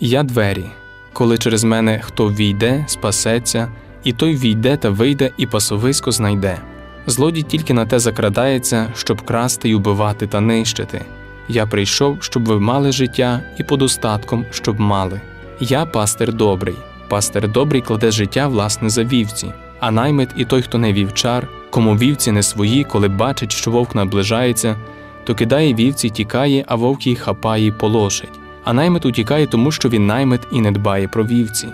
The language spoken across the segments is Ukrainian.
Я двері, коли через мене хто війде, спасеться, і той війде та вийде, і пасовисько знайде. Злодій тільки на те закрадається, щоб красти й убивати та нищити. Я прийшов, щоб ви мали життя, і под остатком, щоб мали. Я пастир добрий. Пастир добрий кладе життя власне за вівці, а наймит і той, хто не вівчар, кому вівці не свої, коли бачить, що вовк наближається, то кидає вівці, тікає, а вовк їх хапає й полошить. А наймит утікає, тому що він наймит і не дбає про вівці.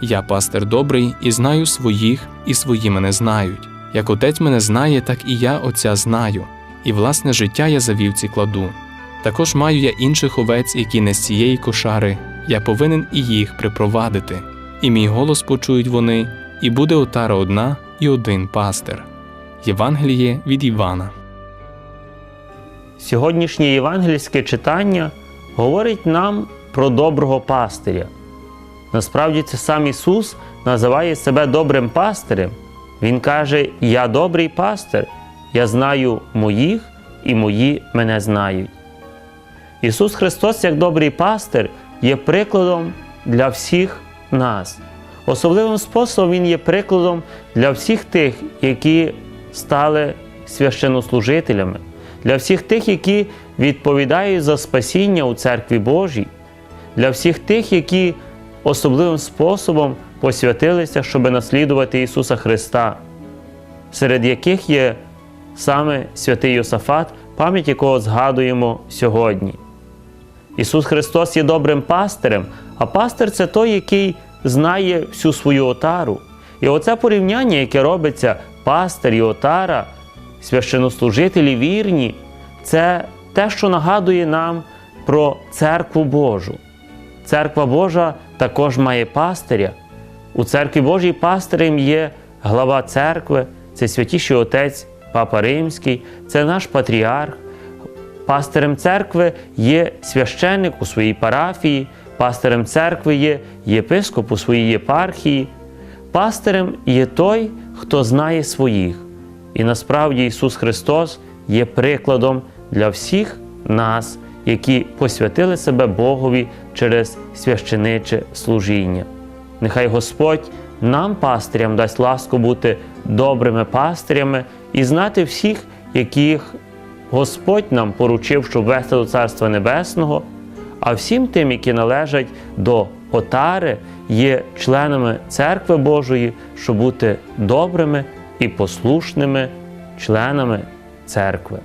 Я пастир добрий і знаю своїх, і свої мене знають. Як отець мене знає, так і я отця знаю, і власне життя я за вівці кладу. Також маю я інших овець, які не з цієї кошари, я повинен і їх припровадити. І мій голос почують вони, і буде отара одна і один пастир. Євангеліє від Івана. Сьогоднішнє євангельське читання говорить нам про доброго пастиря. Насправді це сам Ісус називає себе добрим пастирем. Він каже: Я добрий пастир, я знаю моїх, і мої мене знають. Ісус Христос, як добрий пастир, є прикладом для всіх нас. Особливим способом Він є прикладом для всіх тих, які стали священнослужителями, для всіх тих, які відповідають за спасіння у церкві Божій, для всіх тих, які особливим способом посвятилися, щоб наслідувати Ісуса Христа, серед яких є саме святий Йосафат, пам'ять якого згадуємо сьогодні. Ісус Христос є добрим пастирем, а пастир це той, який знає всю свою отару. І оце порівняння, яке робиться пастир і отара, священнослужителі вірні, це те, що нагадує нам про церкву Божу. Церква Божа також має пастиря. У церкві Божій пастирем є глава церкви, це святіший отець Папа Римський, це наш патріарх. Пастирем церкви є священник у своїй парафії, пастирем церкви є єпископ у своїй єпархії. Пастирем є той, хто знає своїх. І насправді Ісус Христос є прикладом для всіх нас, які посвятили себе Богові через священиче служіння. Нехай Господь нам, пастирям, дасть ласку бути добрими пастирями і знати всіх, яких Господь нам поручив, щоб вести до Царства Небесного, а всім тим, які належать до отари, є членами церкви Божої, щоб бути добрими і послушними членами церкви.